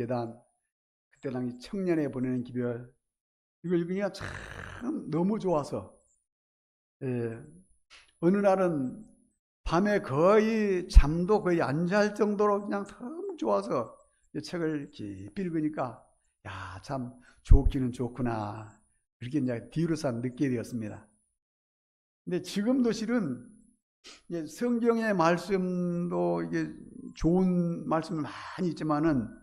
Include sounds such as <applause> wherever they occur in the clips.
계단, 그때 당시 청년에 보내는 기별, 이걸 읽으니까 참 너무 좋아서, 예, 어느 날은 밤에 거의 잠도 거의 안 잘 정도로 그냥 너무 좋아서 이 책을 깊이 읽으니까, 야, 참 좋기는 좋구나. 그렇게 이제 뒤로서 느끼게 되었습니다. 근데 지금도 실은 성경의 말씀도 이게 좋은 말씀이 많이 있지만은 예,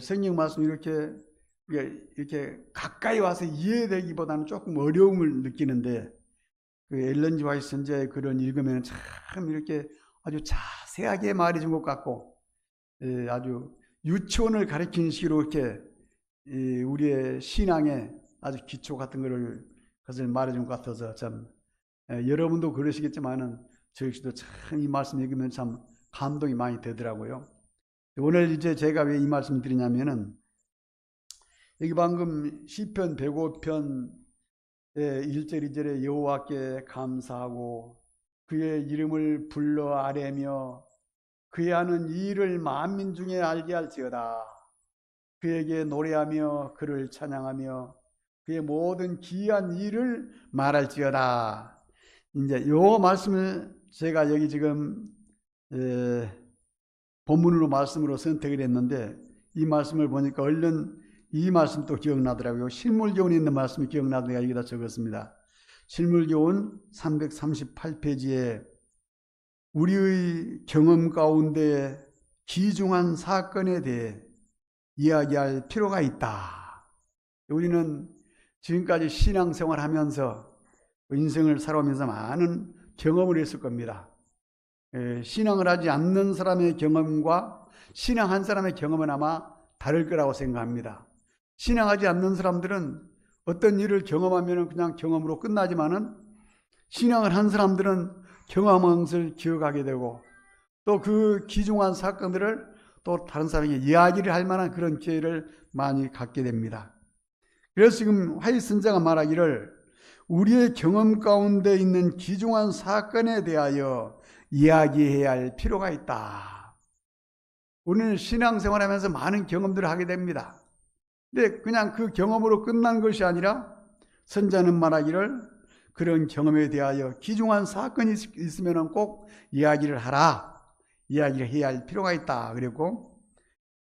성경 말씀 이렇게 이렇게 가까이 와서 이해되기보다는 조금 어려움을 느끼는데 그 앨런지 와이스 선자의 글을 읽으면 참 이렇게 아주 자세하게 말해준 것 같고 예, 아주 유치원을 가리키는 식으로 이렇게 이 우리의 신앙의 아주 기초 같은 것을 것을 말해준 것 같아서 참 예, 여러분도 그러시겠지만은 저 역시도 참 이 말씀 읽으면 참 감동이 많이 되더라고요. 오늘 이제 제가 왜 이 말씀 드리냐면은 여기 방금 시편 105편 1절 2절에 여호와께 감사하고 그의 이름을 불러 아뢰며 그의 하는 일을 만민 중에 알게 할지어다. 그에게 노래하며 그를 찬양하며 그의 모든 기이한 일을 말할지어다. 이제 요 말씀을 제가 여기 지금 에, 본문으로 말씀으로 선택을 했는데 이 말씀을 보니까 얼른 이 말씀 또 기억나더라고요. 실물교훈에 있는 말씀이 기억나서 여기다 적었습니다. 실물교훈 338페이지에 우리의 경험 가운데 기중한 사건에 대해 이야기할 필요가 있다. 우리는 지금까지 신앙생활 하면서 인생을 살아오면서 많은 경험을 했을 겁니다. 에, 신앙을 하지 않는 사람의 경험과 신앙한 사람의 경험은 아마 다를 거라고 생각합니다. 신앙하지 않는 사람들은 어떤 일을 경험하면 그냥 경험으로 끝나지만은 신앙을 한 사람들은 경험한 것을 기억하게 되고 또 그 기중한 사건들을 또 다른 사람에게 이야기를 할 만한 그런 기회를 많이 갖게 됩니다. 그래서 지금 화이 선자가 말하기를 우리의 경험 가운데 있는 기중한 사건에 대하여 이야기해야 할 필요가 있다. 우리는 신앙생활 하면서 많은 경험들을 하게 됩니다. 근데 그냥 그 경험으로 끝난 것이 아니라 선자는 말하기를 그런 경험에 대하여 기중한 사건이 있으면 꼭 이야기를 하라. 이야기를 해야 할 필요가 있다. 그리고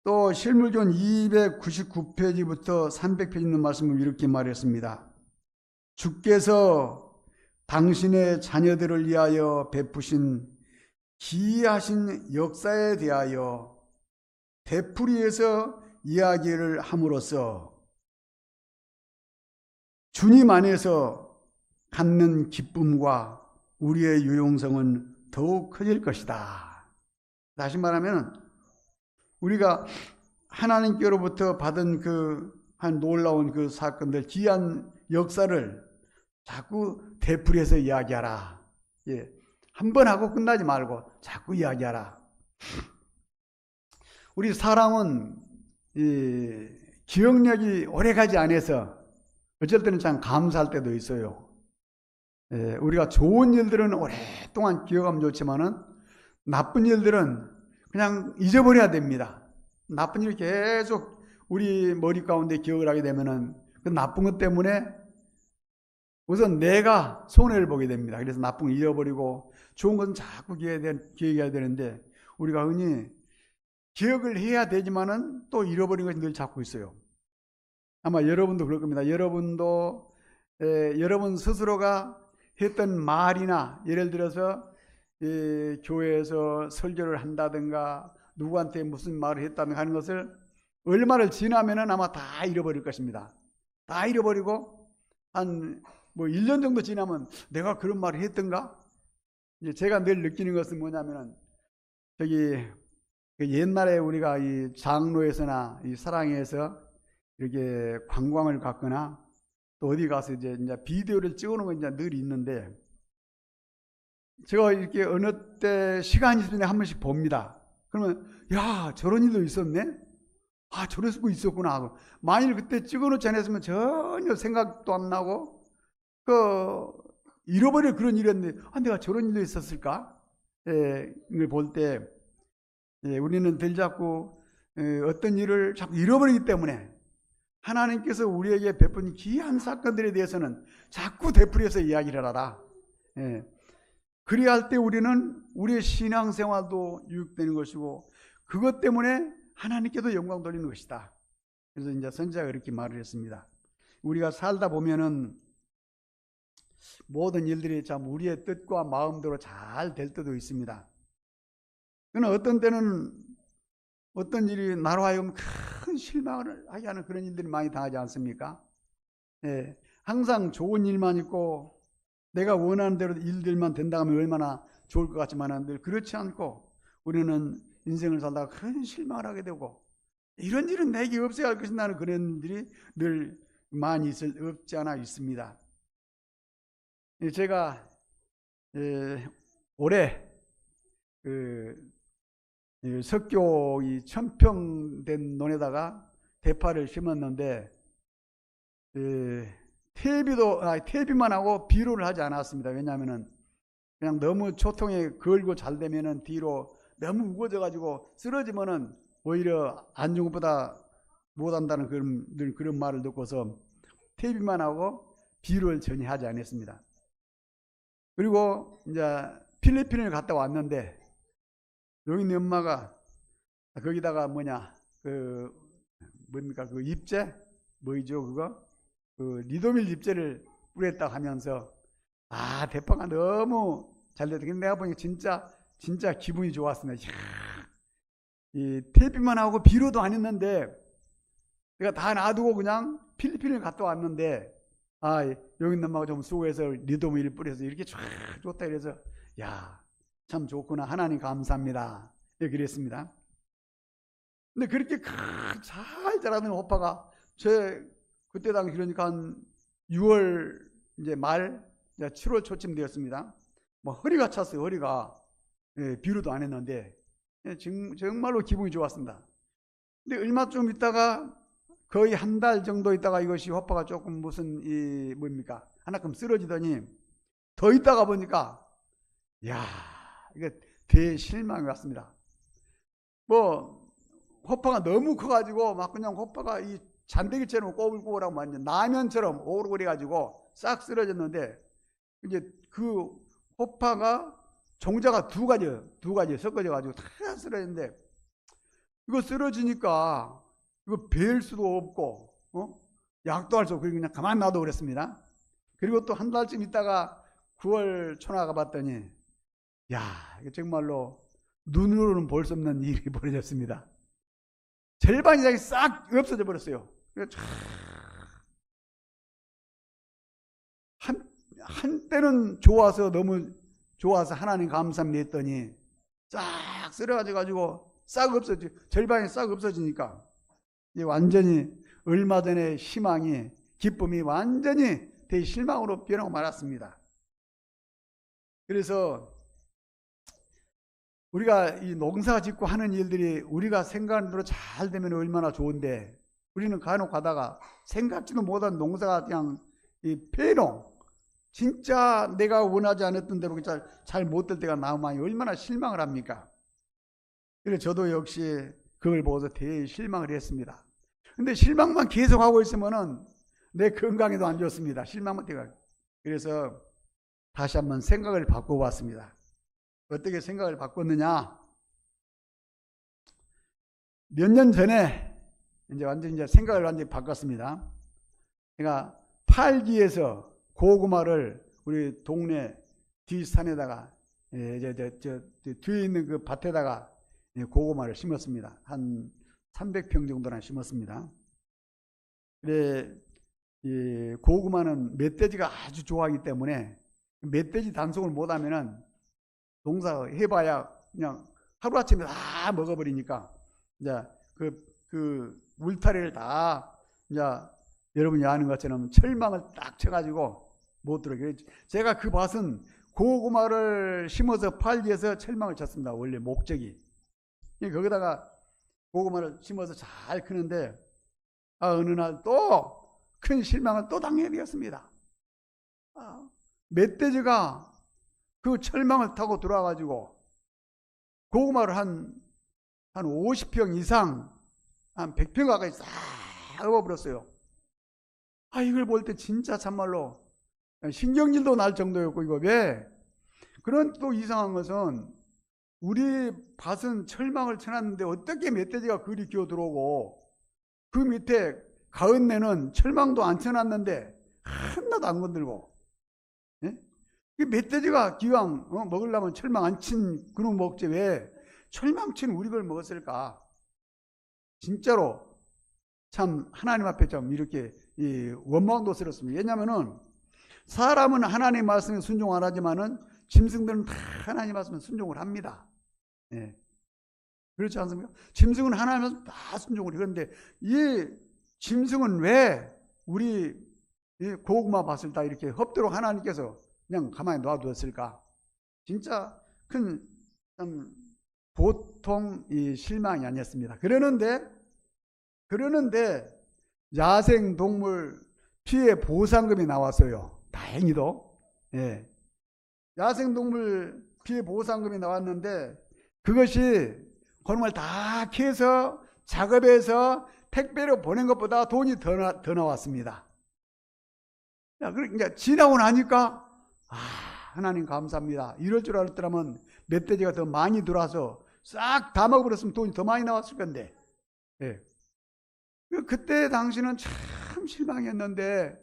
또 실물전 299페이지부터 300페이지 있는 말씀을 이렇게 말했습니다. 주께서 당신의 자녀들을 위하여 베푸신 기이하신 역사에 대하여 되풀이해서 이야기를 함으로써 주님 안에서 갖는 기쁨과 우리의 유용성은 더욱 커질 것이다. 다시 말하면 우리가 하나님께로부터 받은 그 한 놀라운 그 사건들, 귀한 역사를 자꾸 되풀이해서 이야기하라. 예. 한 번 하고 끝나지 말고 자꾸 이야기하라. 우리 사람은 이 기억력이 오래가지 않아서 어쩔 때는 참 감사할 때도 있어요. 예, 우리가 좋은 일들은 오랫동안 기억하면 좋지만은 나쁜 일들은 그냥 잊어버려야 됩니다. 나쁜 일 계속 우리 머리 가운데 기억을 하게 되면은 그 나쁜 것 때문에 우선 내가 손해를 보게 됩니다. 그래서 나쁜 걸 잃어버리고 좋은 것은 자꾸 기억해야 되는데 우리가 흔히 기억을 해야 되지만은 또 잃어버린 것이 늘 잡고 있어요. 아마 여러분도 그럴 겁니다. 여러분도 에, 여러분 스스로가 했던 말이나 예를 들어서 에, 교회에서 설교를 한다든가 누구한테 무슨 말을 했다든가 하는 것을 얼마를 지나면은 아마 다 잃어버릴 것입니다. 다 잃어버리고 한 뭐 1년 정도 지나면 내가 그런 말을 했던가? 제가 늘 느끼는 것은 뭐냐면은 저기 그 옛날에 우리가 이 장로에서나 이 사랑에서 이렇게 관광을 갔거나 또 어디 가서 이제, 이제 비디오를 찍어놓은 건 이제 늘 있는데 제가 이렇게 어느 때 시간이 있을 때 한 번씩 봅니다. 그러면 야 저런 일도 있었네. 아 저럴 수도 있었구나 하고 만일 그때 찍어놓지 않았으면 전혀 생각도 안 나고 그 잃어버릴 그런 일이었는데 아 내가 저런 일도 있었을까? 예, 이걸 볼때 예, 우리는 들 잡고 에, 어떤 일을 자꾸 잃어버리기 때문에 하나님께서 우리에게 베푼 귀한 사건들에 대해서는 자꾸 되풀이해서 이야기를 하라. 예. 그리할 때 우리는 우리의 신앙생활도 유익되는 것이고 그것 때문에 하나님께도 영광 돌리는 것이다. 그래서 이제 선지자가 이렇게 말을 했습니다. 우리가 살다 보면은 모든 일들이 참 우리의 뜻과 마음대로 잘 될 때도 있습니다. 그러나 어떤 때는 어떤 일이 나로 하여금 큰 실망을 하게 하는 그런 일들이 많이 당하지 않습니까? 예, 항상 좋은 일만 있고 내가 원하는 대로 일들만 된다 하면 얼마나 좋을 것 같지만 늘 그렇지 않고 우리는 인생을 살다가 큰 실망을 하게 되고 이런 일은 내게 없어야 할 것이 나는 그런 일들이 늘 많이 있을 없지 않아 있습니다. 예, 제가 예, 올해 그 예, 석교 이 천평된 논에다가 대파를 심었는데 예, 퇴비도 아, 퇴비만 하고 비료를 하지 않았습니다. 왜냐하면은 그냥 너무 초통에 걸고 잘 되면은 뒤로 너무 우거져 가지고 쓰러지면은 오히려 안 좋은 것보다 못한다는 그런 늘 그런 말을 듣고서 퇴비만 하고 비료를 전혀 하지 않았습니다. 그리고 이제 필리핀을 갔다 왔는데 여기 있는 엄마가 거기다가 뭐냐 그 뭡니까 그 잎제 뭐이죠 그거 그 리도밀 잎제를 뿌렸다 하면서 아 대파가 너무 잘 됐다. 근데 내가 보니까 진짜 진짜 기분이 좋았습니다. 이 퇴비만 하고 비료도 안 했는데 내가 다 놔두고 그냥 필리핀을 갔다 왔는데 아 여기 있는 엄마가 좀 수고해서 리도밀 뿌려서 이렇게 쫙 좋다 이래서 야 참 좋구나 하나님 감사합니다. 예, 그랬습니다. 근데 그렇게 잘 자라는 호파가 제 그때 당시 그러니까 한 6월 이제 말 이제 7월 초쯤 되었습니다. 뭐 허리가 찼어요. 허리가 예, 비료도 안 했는데 예, 정, 정말로 기분이 좋았습니다. 근데 얼마 좀 있다가 거의 한 달 정도 있다가 이것이 호파가 조금 무슨 이 뭡니까 하나끔 쓰러지더니 더 있다가 보니까 야 이게 대실망이 왔습니다. 뭐 호파가 너무 커가지고 막 그냥 호파가 이 잔대기처럼 꼬불꼬불하고 완전 라면처럼 오르고래가지고 싹 쓰러졌는데 이제 그 호파가 종자가 두 가지 두 가지 섞어져 가지고 다 쓰러졌는데 이거 쓰러지니까 이거 벨 수도 없고 어? 약도 할 수 없고 그냥 가만 놔둬 그랬습니다. 그리고 또 한 달쯤 있다가 9월 초나가 봤더니 야 이거 정말로 눈으로는 볼 수 없는 일이 <laughs> 벌어졌습니다. 절반 이상이 싹 없어져 버렸어요. 한, 한때는 좋아서 너무 좋아서 하나님 감사합니다 했더니 싹 쓰러져 가지고 싹 없어지 절반이 싹 없어지니까 완전히 얼마 전에 희망이 기쁨이 완전히 대실망으로 변하고 말았습니다. 그래서 우리가 이 농사 짓고 하는 일들이 우리가 생각하는 대로 잘 되면 얼마나 좋은데 우리는 간혹 가다가 생각지도 못한 농사가 그냥 이 폐농 진짜 내가 원하지 않았던 대로 잘못 될 때가 나오면 얼마나 실망을 합니까? 그래서 저도 역시 그걸 보고서 대히 실망을 했습니다. 근데 실망만 계속하고 있으면은 내 건강에도 안 좋습니다. 실망만 되가. 그래서 다시 한번 생각을 바꿔봤습니다. 어떻게 생각을 바꿨느냐? 몇 년 전에 이제 완전히 이제 생각을 완전히 바꿨습니다. 그러니까 팔기에서 고구마를 우리 동네 뒷산에다가 예, 저, 저, 저, 저, 뒤에 있는 그 밭에다가 예, 고구마를 심었습니다. 한 300평 정도나 심었습니다. 그래, 이 고구마는 멧돼지가 아주 좋아하기 때문에 멧돼지 단속을 못하면은 농사 해봐야 그냥 하루아침에 다 먹어버리니까 이제 그, 그 울타리를 다 이제 여러분이 아는 것처럼 철망을 딱 쳐가지고 못 들어오게. 제가 그 밭은 고구마를 심어서 팔기 위해서 철망을 쳤습니다. 원래 목적이. 거기다가 고구마를 심어서 잘 크는데 아, 어느 날 또 큰 실망을 또 당하게 되었습니다. 아, 멧돼지가 그 철망을 타고 들어와가지고 고구마를 한, 한 50평 이상 한 100평 가까이 싹 엎어버렸어요. 아, 이걸 볼 때 진짜 참말로 신경질도 날 정도였고, 이거 왜? 그런 또 이상한 것은 우리 밭은 철망을 쳐놨는데 어떻게 멧돼지가 그리 기어 들어오고 그 밑에 가은내는 철망도 안 쳐놨는데 하나도 안 건들고 예? 그 멧돼지가 기왕 어, 먹으려면 철망 안 친 그놈 먹지 왜 철망 친 우리 걸 먹었을까? 진짜로 참 하나님 앞에 좀 이렇게 이 원망도 스럽습니다. 왜냐면은 사람은 하나님 말씀에 순종 안 하지만은 짐승들은 다 하나님 말씀에 순종을 합니다 예. 그렇지 않습니까? 짐승은 하나님 다 순종을 해. 그런데 이 짐승은 왜 우리 이 고구마 밭을 다 이렇게 흡도록 하나님께서 그냥 가만히 놔두었을까? 진짜 큰 참 보통 이 실망이 아니었습니다. 그러는데 그러는데 야생 동물 피해 보상금이 나왔어요. 다행히도 예. 야생 동물 피해 보상금이 나왔는데 그것이 그놈을 다 캐서 작업해서 택배로 보낸 것보다 돈이 더, 나, 더 나왔습니다. 야, 그러니까 지나고 나니까 아 하나님 감사합니다. 이럴 줄 알았더라면 멧돼지가 더 많이 들어와서 싹 다 먹어버렸으면 돈이 더 많이 나왔을 건데. 예. 그때 당시는 참 실망했는데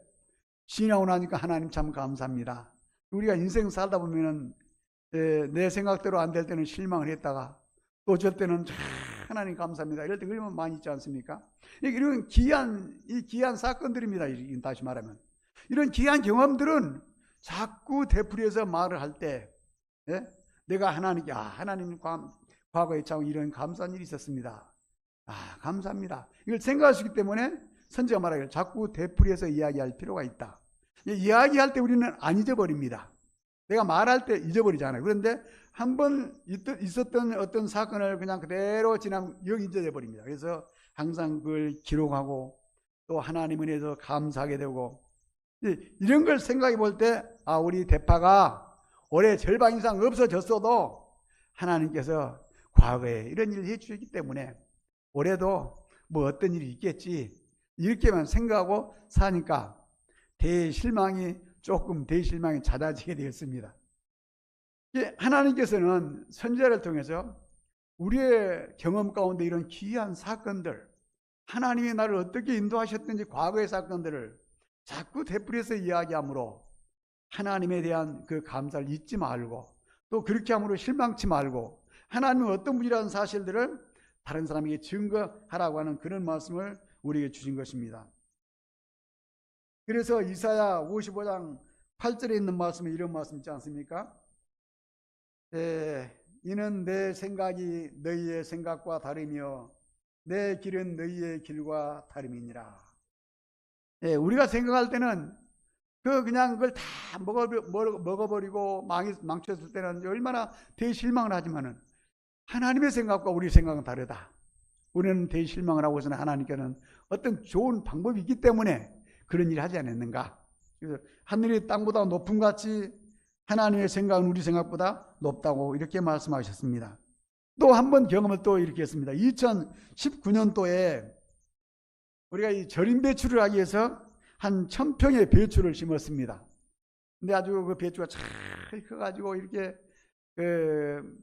지나고 나니까 하나님 참 감사합니다. 우리가 인생 살다 보면은 예, 내 생각대로 안 될 때는 실망을 했다가 또 어쩔 때는 참 하나님 감사합니다. 이럴 때 그러면 많이 있지 않습니까? 이런 귀한 이 귀한 사건들입니다. 다시 말하면 이런 귀한 경험들은 자꾸 되풀이해서 말을 할 때, 예? 내가 하나님께, 아, 하나님 과거에 참 이런 감사한 일이 있었습니다. 아, 감사합니다. 이걸 생각하시기 때문에 선지가 말하기를 자꾸 되풀이해서 이야기할 필요가 있다. 이야기할 때 우리는 안 잊어버립니다. 내가 말할 때 잊어버리잖아요. 그런데 한 번 있었던 어떤 사건을 그냥 그대로 지나면 여기 잊어져 버립니다. 그래서 항상 그걸 기록하고 또 하나님 은혜에서 감사하게 되고 이런 걸 생각해 볼 때, 아, 우리 대파가 올해 절반 이상 없어졌어도 하나님께서 과거에 이런 일을 해주셨기 때문에 올해도 뭐 어떤 일이 있겠지. 이렇게만 생각하고 사니까 대실망이 조금 대실망이 잦아지게 되었습니다. 하나님께서는 선지자를 통해서 우리의 경험 가운데 이런 귀한 사건들, 하나님이 나를 어떻게 인도하셨든지 과거의 사건들을 자꾸 되풀이해서 이야기하므로 하나님에 대한 그 감사를 잊지 말고 또 그렇게 함으로 실망치 말고 하나님은 어떤 분이라는 사실들을 다른 사람에게 증거하라고 하는 그런 말씀을 우리에게 주신 것입니다. 그래서 이사야 55장 8절에 있는 말씀에 이런 말씀 있지 않습니까? 예, 이는 내 생각이 너희의 생각과 다르며 내 길은 너희의 길과 다름이니라. 예, 우리가 생각할 때는 그 그냥 그걸 다 먹어, 먹어버리고 망, 망쳤을 때는 얼마나 대실망을 하지만은 하나님의 생각과 우리 생각은 다르다. 우리는 대실망을 하고서는 하나님께는 어떤 좋은 방법이 있기 때문에 그런 일을 하지 않았는가. 하늘이 땅보다 높은 같이 하나님의 생각은 우리 생각보다 높다고 이렇게 말씀하셨습니다. 또 한 번 경험을 또 이렇게 했습니다. 2019년도에 우리가 이 절임 배추를 하기 위해서 한 천평의 배추를 심었습니다. 근데 아주 그 배추가 잘 커가지고 이렇게 그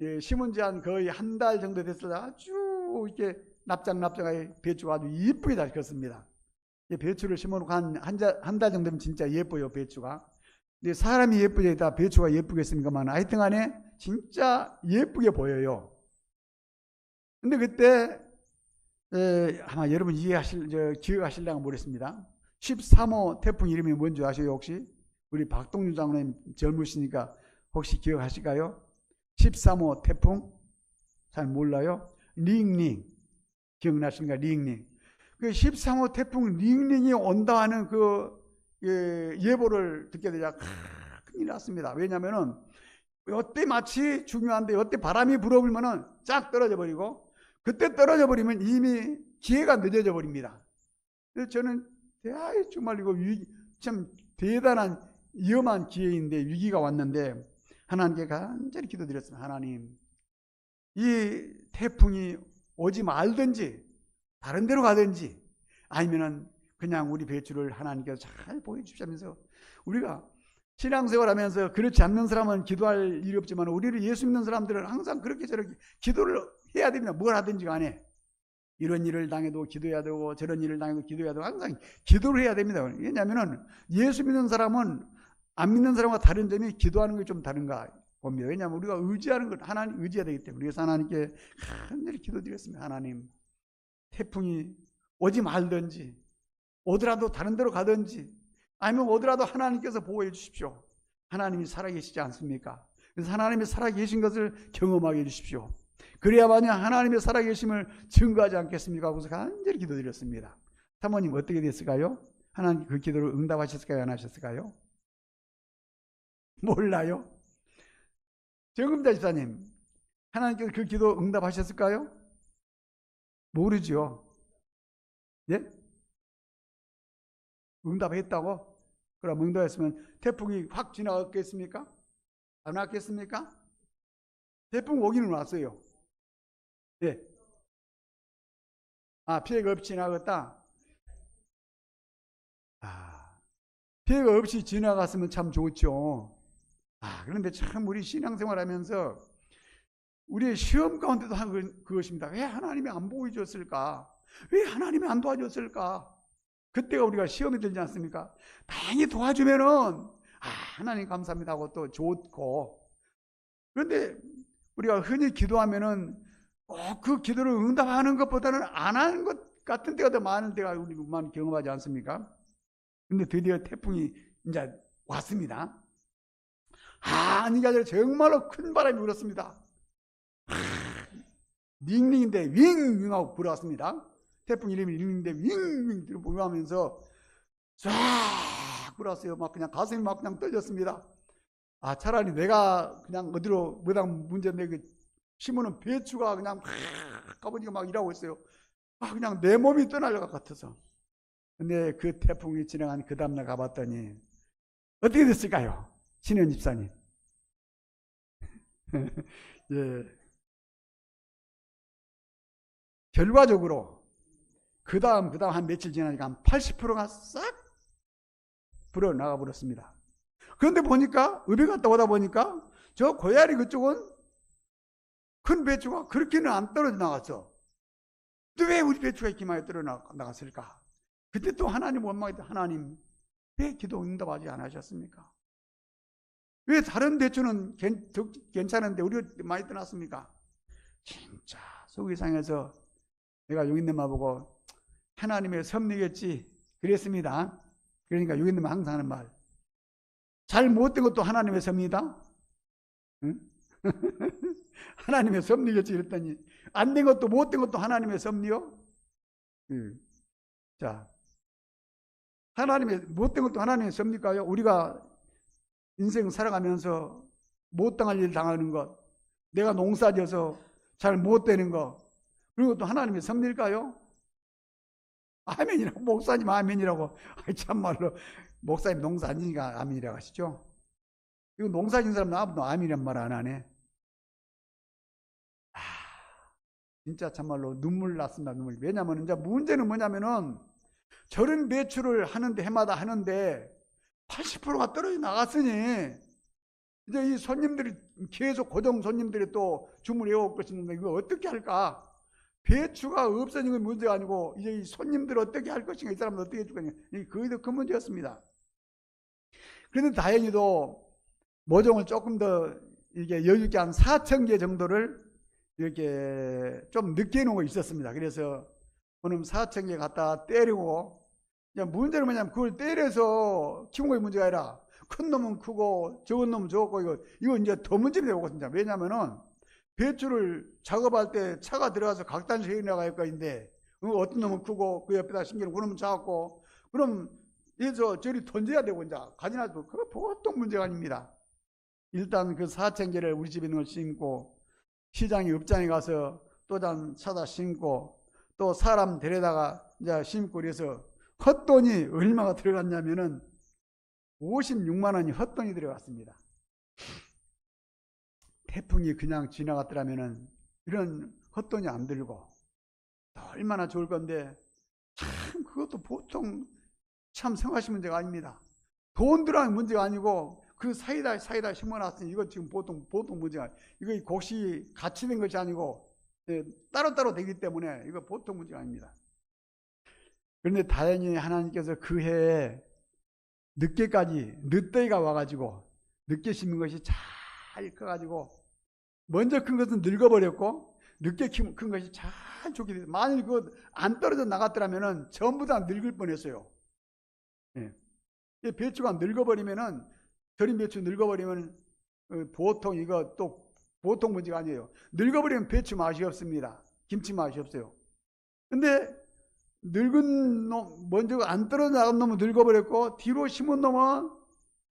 예, 심은 지 한 거의 한 달 정도 됐을 때 아주 이렇게 납작납작하게 배추가 아주 이쁘게 잘 컸습니다. 배추를 심어놓고 한한 달 정도면 진짜 예뻐요 배추가. 근데 사람이 예쁘다 배추가 예쁘겠습니까만 하여튼 간에 진짜 예쁘게 보여요. 근데 그때 에, 아마 여러분 이해하실, 저, 기억하실려가 모르겠습니다. 13호 태풍 이름이 뭔지 아세요, 혹시? 우리 박동준 장로님 젊으시니까 혹시 기억하실까요? 13호 태풍? 잘 몰라요? 링링. 기억나십니까? 링링. 그 13호 태풍 링링이 온다 하는 그 예, 예보를 듣게 되자 큰일 났습니다. 왜냐면은 이때 마치 중요한데 이때 바람이 불어불면은 쫙 떨어져 버리고 그때 떨어져 버리면 이미 기회가 늦어져 버립니다. 그래서 저는 아, 정말 이거 위기, 참 대단한 위험한 기회인데 위기가 왔는데 하나님께 간절히 기도드렸습니다. 하나님, 이 태풍이 오지 말든지 다른 데로 가든지 아니면은 그냥 우리 배추를 하나님께서 잘 보여주시면서 우리가 신앙생활 하면서 그렇지 않는 사람은 기도할 일이 없지만 우리를 예수 믿는 사람들은 항상 그렇게 저렇게 기도를 해야 됩니다. 뭘 하든지 간에. 이런 일을 당해도 기도해야 되고 저런 일을 당해도 기도해야 되고 항상 기도를 해야 됩니다. 왜냐하면 예수 믿는 사람은 안 믿는 사람과 다른 점이 기도하는 게 좀 다른가 봅니다. 왜냐하면 우리가 의지하는 것 하나님 의지해야 되기 때문에 그래서 하나님께 간절히 기도드렸습니다. 하나님 태풍이 오지 말든지 오더라도 다른 데로 가든지 아니면 오더라도 하나님께서 보호해 주십시오. 하나님이 살아계시지 않습니까? 그래서 하나님이 살아계신 것을 경험하게 해주십시오. 그래야만이 하나님의 살아계심을 증거하지 않겠습니까? 그래서 간절히 기도드렸습니다. 사모님 어떻게 됐을까요? 하나님 그 기도를 응답하셨을까요? 안 하셨을까요? 몰라요? 정금자 집사님 하나님께서 그 기도 응답하셨을까요? 모르죠. 예? 응답했다고? 그럼 응답했으면 태풍이 확 지나갔겠습니까? 안 왔겠습니까? 태풍 오기는 왔어요. 예. 아, 피해가 없이 지나갔다? 아, 피해가 없이 지나갔으면 참 좋죠. 아, 그런데 참 우리 신앙생활 하면서 우리의 시험 가운데도 한 그- 그것입니다. 왜 하나님이 안 보여줬을까? 왜 하나님이 안 도와줬을까? 그때가 우리가 시험이 들지 않습니까? 다행히 도와주면은, 아, 하나님 감사합니다 하고 또 좋고. 그런데 우리가 흔히 기도하면은 꼭 그 기도를 응답하는 것보다는 안 하는 것 같은 때가 더 많은 때가 우리만 경험하지 않습니까? 근데 드디어 태풍이 이제 왔습니다. 아, 아니라 정말로 큰 바람이 불었습니다. 아, 닝닝인데 윙윙 하고 불어왔습니다. 태풍 이름이 닝닝인데 윙윙 불어오면서 쫙 불었어요. 막 그냥 가슴이 막 그냥 떨렸습니다. 아, 차라리 내가 그냥 어디로 뭐당 문제인데 그 심으는 배추가 그냥 막 아버지가 막 일하고 있어요. 아, 그냥 내 몸이 떠날 것 같아서. 근데 그 태풍이 지나간 그 다음날 가봤더니 어떻게 됐을까요? 신현 집사님. <laughs> 예. 결과적으로 그 다음 그 다음 한 며칠 지나니까 한 80%가 싹 불어 나가 버렸습니다. 그런데 보니까 읍에 갔다 오다 보니까 저 고야리 그쪽은 큰 배추가 그렇게는 안 떨어져 나갔어. 또왜 우리 배추가 이렇게 많이 떨어 나갔을까? 그때 또 하나님 원망했다. 하나님 왜 기도 응답하지 않으셨습니까? 왜 다른 배추는 괜, 괜찮은데 우리 많이 떠났습니까? 진짜 속이 상해서 내가 용인님만 보고 하나님의 섭리겠지 그랬습니다. 그러니까 용인님은 항상 하는 말. 잘 못된 것도 하나님의 섭리다. 응? <laughs> 하나님의 섭리겠지 그랬더니 안 된 것도 못된 것도 하나님의 섭리요. 응. 자, 하나님의 못된 것도 하나님의 섭니까요? 우리가 인생 살아가면서 못 당할 일 당하는 것, 내가 농사져서 잘 못 되는 것, 그런 것도 하나님의 섭리일까요? 아멘이라고 목사님 아멘이라고 아이, 참말로 목사님 농사 안 지니까 아멘이라고 하시죠? 이거 농사 진 사람 아무도 아멘이란 말 안 하네. 아, 진짜 참말로 눈물 났습니다. 눈물. 왜냐하면 이제 문제는 뭐냐면은 저런 매출을 하는데 해마다 하는데 80%가 떨어져 나갔으니 이제 이 손님들이 계속 고정 손님들이 또 주문해 올 것인데 이거 어떻게 할까? 배추가 없어진 건 문제가 아니고 이제 이 손님들 어떻게 할 것인가 이 사람들 어떻게 해줄 이게 거의 더큰 문제였습니다. 그런데 다행히도 모종을 조금 더 이게 여유 있게 한 4천 개 정도를 이렇게 좀 늦게 놓은 거 있었습니다. 그래서 오늘 4천 개 갖다 때리고 문제는 뭐냐면 그걸 때려서 키운 거에 문제가 아니라 큰 놈은 크고 적은 놈은 적고 이거 이거 이제 더 문제가 되거든요. 왜냐면은 배추를 작업할 때 차가 들어가서 각단식 해 나갈 거인데 어떤 놈은 크고 그 옆에다 신기는 그놈은 작고 그럼 여기서 저리 던져야 되고 이제 가지나도 그거 보통 문제가 아닙니다. 일단 그 4천 개를 우리 집에 있는 걸 심고 시장에 업장에 가서 또단 사다 심고 또 사람 데려다가 이제 심고 그래서 헛돈이 얼마가 들어갔냐면은 56만 원이 헛돈이 들어갔습니다. 태풍이 그냥 지나갔더라면은 이런 헛돈이 안 들고 더 얼마나 좋을 건데 참 그것도 보통 참 생각하시 문제가 아닙니다. 돈 들어가는 문제가 아니고 그 사이다 사이다 심어놨으니 이거 지금 보통 보통 문제가 이거 곡식 같이 된 것이 아니고 예, 따로따로 되기 때문에 이거 보통 문제가 아닙니다. 그런데 다행히 하나님께서 그 해에 늦게까지 늦더위가 와가지고 늦게 심은 것이 잘 커가지고 먼저 큰 것은 늙어버렸고 늦게 큰 것이 잘 좋게 됐어요. 만일 그거 안 떨어져 나갔더라면은 전부 다 늙을 뻔했어요. 예. 이 배추가 늙어버리면은 절임 배추 늙어버리면 어, 보통 이거 또 보통 문제가 아니에요. 늙어버리면 배추 맛이 없습니다. 김치 맛이 없어요. 근데 늙은 놈 먼저 안 떨어져 나간 놈은 늙어버렸고 뒤로 심은 놈은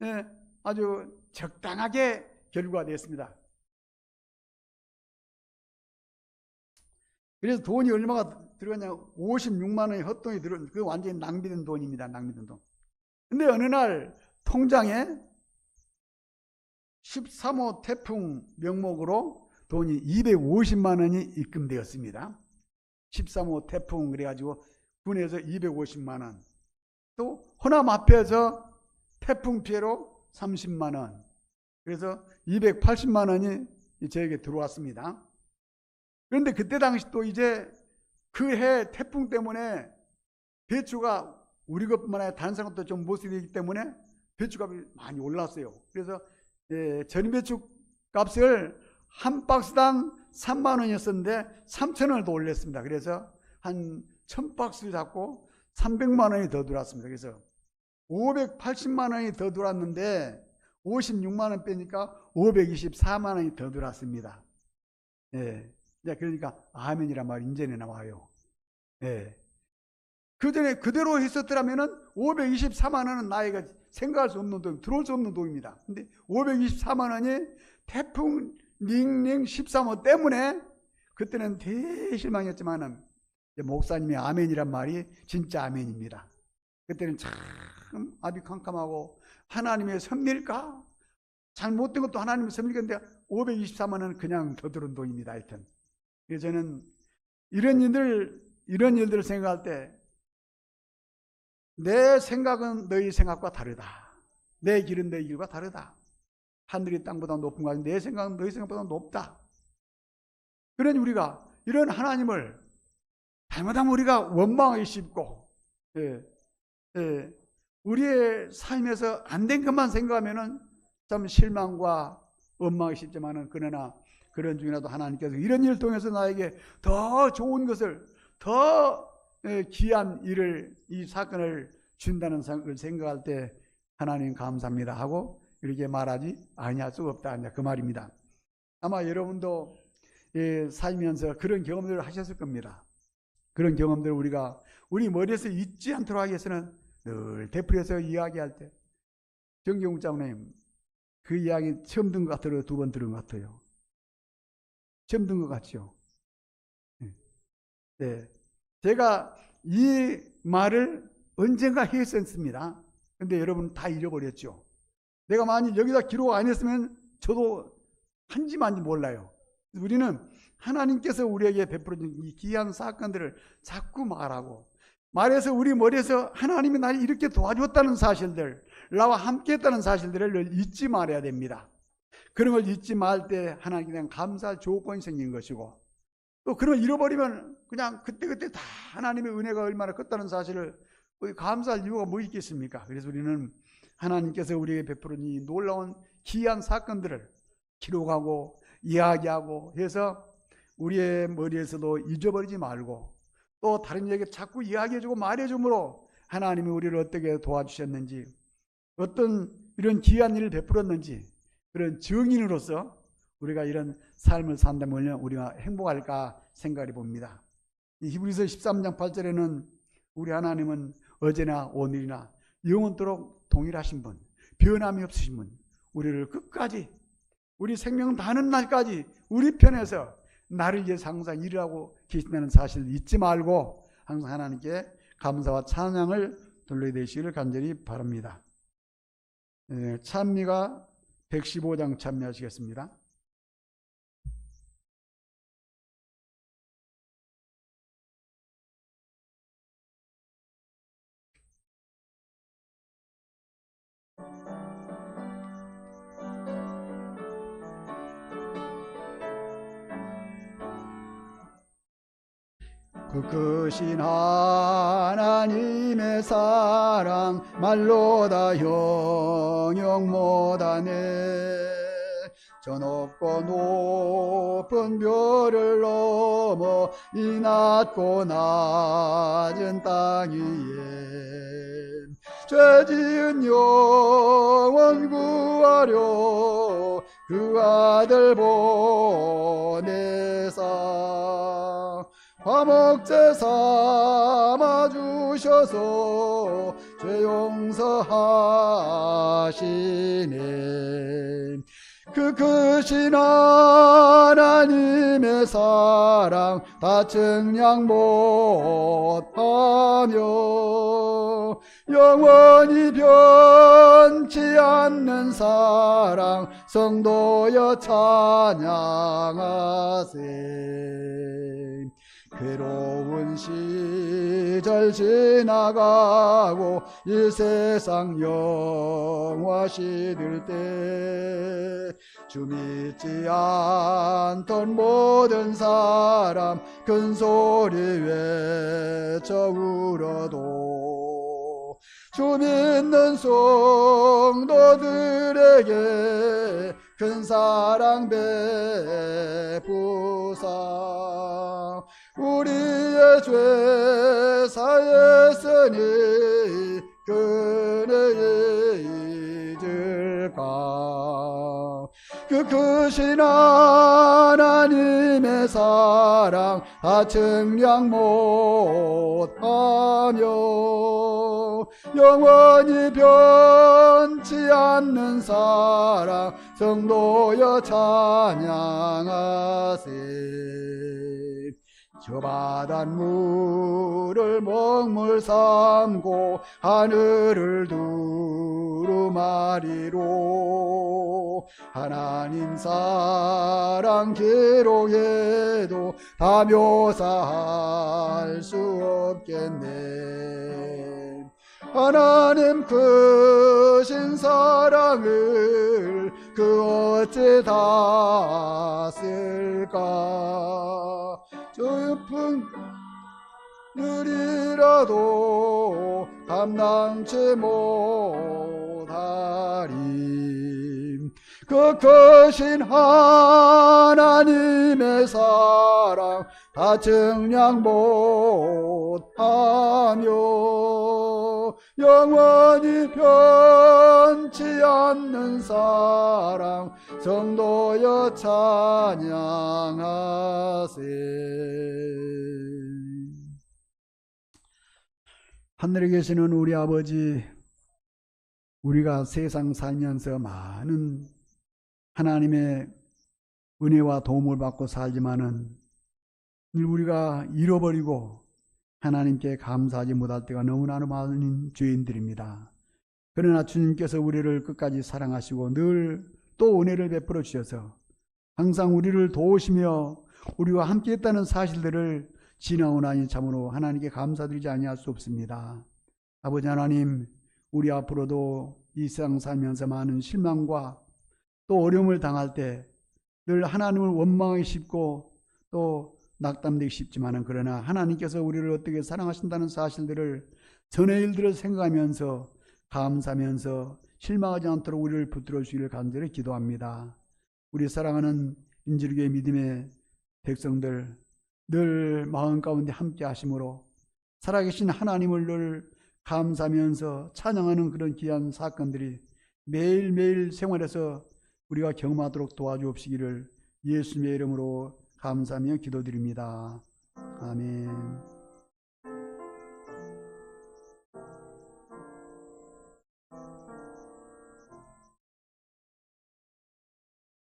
예, 아주 적당하게 결과가 됐습니다. 그래서 돈이 얼마가 들어갔냐 56만 원이 헛돈이 들어 그 완전히 낭비된 돈입니다. 낭비된 돈. 근데 어느 날 통장에 13호 태풍 명목으로 돈이 250만 원이 입금되었습니다. 13호 태풍 그래가지고 군에서 250만 원. 또 호남 앞에서 태풍 피해로 30만 원. 그래서 280만 원이 저에게 들어왔습니다. 그런데 그때 당시 또 이제 그 해 태풍 때문에 배추가 우리 것뿐만 아니라 다른 사람도 좀 못 쓰기 때문에 배추값이 많이 올랐어요. 그래서 예, 전임 배추 값을 한 박스당 3만 원이었었는데 3천 원을 더 올렸습니다. 그래서 한 1000박스 잡고 300만 원이 더 들어왔습니다. 그래서 580만 원이 더 들어왔는데 56만 원 빼니까 524만 원이 더 들어왔습니다. 예. 그러니까 아멘이란 말이 이제는 나와요. 예. 그 전에 그대로 했었더라면은 524만 원은 나이가 생각할 수 없는 돈, 들어올 수 없는 돈입니다. 근데 524만 원이 태풍 닝닝 13호 때문에 그때는 대실망이었지만은 목사님의 아멘이란 말이 진짜 아멘입니다. 그때는 참 아비 캄캄하고 하나님의 섭리일까? 잘못된 것도 하나님의 섭리인데 524만 원은 그냥 더 들은 돈입니다. 하여튼. 그래서 저는 이런 일들, 이런 일들을 생각할 때 내 생각은 너희 생각과 다르다. 내 길은 너희 길과 다르다. 하늘이 땅보다 높은 거 아닌데 내 생각은 너희 생각보다 높다. 그러니 우리가 이런 하나님을 잘못하면 우리가 원망하기 쉽고, 예, 예, 우리의 삶에서 안 된 것만 생각하면은 참 실망과 원망하기 쉽지만은 그러나 그런 중이라도 하나님께서 이런 일을 통해서 나에게 더 좋은 것을 더 예, 귀한 일을 이 사건을 준다는 걸 생각할 때 하나님 감사합니다 하고 이렇게 말하지 아니할 수가 없다 그 말입니다. 아마 여러분도 예, 살면서 그런 경험들을 하셨을 겁니다. 그런 경험들을 우리가 우리 머리에서 잊지 않도록 하기 위해서는 늘 대풀에서 이야기할 때 정경욱 장로님 그 이야기 처음 든 것 같아요? 두 번 들은 것 같아요? 처음 든 것 같죠? 네. 네. 제가 이 말을 언젠가 했었습니다. 근데 여러분 다 잊어버렸죠. 내가 만약 여기다 기록 안 했으면 저도 한지 만지 몰라요. 우리는 하나님께서 우리에게 베풀어준 이 귀한 사건들을 자꾸 말하고 말해서 우리 머리에서 하나님이 날 이렇게 도와줬다는 사실들, 나와 함께 했다는 사실들을 잊지 말아야 됩니다. 그런 걸 잊지 말 때 하나님께 대한 감사할 조건이 생긴 것이고 또 그런 걸 잃어버리면 그냥 그때그때 다 하나님의 은혜가 얼마나 컸다는 사실을 감사할 이유가 뭐 있겠습니까? 그래서 우리는 하나님께서 우리에게 베풀은 이 놀라운 귀한 사건들을 기록하고 이야기하고 해서 우리의 머리에서도 잊어버리지 말고 또 다른 이에게 자꾸 이야기해주고 말해줌으로 하나님이 우리를 어떻게 도와주셨는지 어떤 이런 귀한 일을 베풀었는지 그런 증인으로서 우리가 이런 삶을 산다면 우리가 행복할까 생각해 봅니다. 히브리서 13장 8절에는 우리 하나님은 어제나 오늘이나 영원토록 동일하신 분, 변함이 없으신 분, 우리를 끝까지 우리 생명 다는 날까지 우리 편에서 나를 위해서 항상 일하고 계신다는 사실을 잊지 말고 항상 하나님께 감사와 찬양을 돌려되시기를 간절히 바랍니다. 예, 찬미가 115장 참여하시겠습니다. 그 크신 하나님의 사랑 말로 다 영영 못하네. 저 높고 높은 별을 넘어 이 낮고 낮은 땅 위에 죄 지은 영혼 구하려 그 아들 보내사 화목제 삼아 주셔서 죄 용서하시네. 그 크신 하나님의 사랑 다 증량 못하며 영원히 변치 않는 사랑 성도여 찬양하세 괴로운 시절 지나가고 이 세상 영화 시 들 때 주 믿지 않던 모든 사람 큰 소리 외쳐 울어도 주 믿는 성도들에게 큰 사랑 베푸사 우리의 죄 사했으니 그네 잊을까? 그 크신 하나님의 사랑 다 증량 못하며 영원히 변치 않는 사랑 성도여 찬양하세 저 바닷물을 먹물 삼고 하늘을 두루마리로 하나님 사랑 기록해도 다 묘사할 수 없겠네. 하나님 크신 사랑을 그 어찌 다 쓸까 저 옆은 늘이라도 감당치 못하리. 그 크신 하나님의 사랑 다 증량 못하며 영원히 변치 않는 사랑 성도여 찬양하세. 하늘에 계시는 우리 아버지 우리가 세상 살면서 많은 하나님의 은혜와 도움을 받고 살지만은 늘 우리가 잃어버리고 하나님께 감사하지 못할 때가 너무나 많은 죄인들입니다. 그러나 주님께서 우리를 끝까지 사랑하시고 늘 또 은혜를 베풀어 주셔서 항상 우리를 도우시며 우리와 함께 했다는 사실들을 지나오나니 참으로 하나님께 감사드리지 아니할 수 없습니다. 아버지 하나님, 우리 앞으로도 이 세상 살면서 많은 실망과 또 어려움을 당할 때 늘 하나님을 원망하기 쉽고 또 낙담되기 쉽지만은 그러나 하나님께서 우리를 어떻게 사랑하신다는 사실들을 전의 일들을 생각하면서 감사하면서 실망하지 않도록 우리를 붙들어 주기를 간절히 기도합니다. 우리 사랑하는 인질교회 믿음의 백성들 늘 마음 가운데 함께 하심으로 살아계신 하나님을 늘 감사하면서 찬양하는 그런 귀한 사건들이 매일매일 생활에서 우리가 경험하도록 도와주옵시기를 예수님의 이름으로 감사하며 기도드립니다. 아멘.